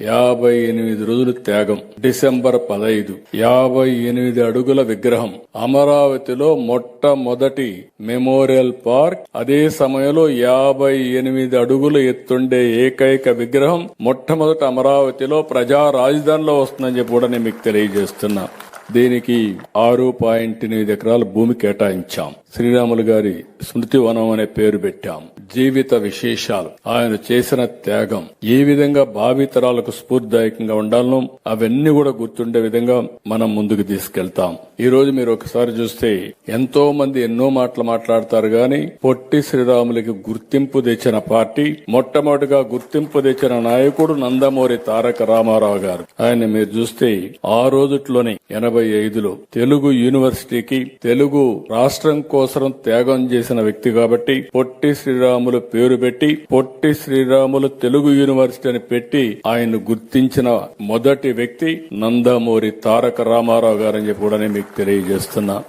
యాభై ఎనిమిది రోజులు త్యాగం. డిసెంబర్ పదైదు యాభై ఎనిమిది అడుగుల విగ్రహం. అమరావతిలో మొట్టమొదటి మెమోరియల్ పార్క్. అదే సమయంలో యాభై ఎనిమిది అడుగులు ఎత్తుండే ఏకైక విగ్రహం మొట్టమొదట అమరావతిలో ప్రజా రాజధానిలో వస్తుందని చెప్పి కూడా నేను మీకు తెలియజేస్తున్నా. దీనికి ఆరు పాయింట్ ఎనిమిది ఎకరాల భూమి కేటాయించాం. శ్రీరాములు గారి స్మృతి వనం అనే పేరు పెట్టాం. జీవిత విశేషాలు. ఆయన చేసిన త్యాగం. ఏ విధంగా భావితరాలకు స్ఫూర్తిదాయకంగా ఉండాలనో అవన్నీ కూడా గుర్తుండే విధంగా మనం ముందుకు తీసుకెళ్తాం. ఈ రోజు మీరు ఒకసారి చూస్తే ఎంతో మంది ఎన్నో మాటలు మాట్లాడతారు గాని పొట్టి శ్రీరాములకి గుర్తింపు తెచ్చిన పార్టీ మొట్టమొదటిగా గుర్తింపు తెచ్చిన నాయకుడు నందమూరి తారక రామారావు గారు. ఆయన మీరు చూస్తే ఆ రోజుట్లోనే ఎనభై ఐదులో తెలుగు యూనివర్సిటీకి తెలుగు రాష్ట్రం కోసం త్యాగం చేసిన వ్యక్తి కాబట్టి పొట్టి శ్రీరాములు పేరు పెట్టి పొట్టి శ్రీరాములు తెలుగు యూనివర్సిటీ అని పెట్టి ఆయన గుర్తించిన మొదటి వ్యక్తి నందమూరి తారక రామారావు గారని చెప్పి కూడా నేను మీకు తెలియజేస్తున్నా.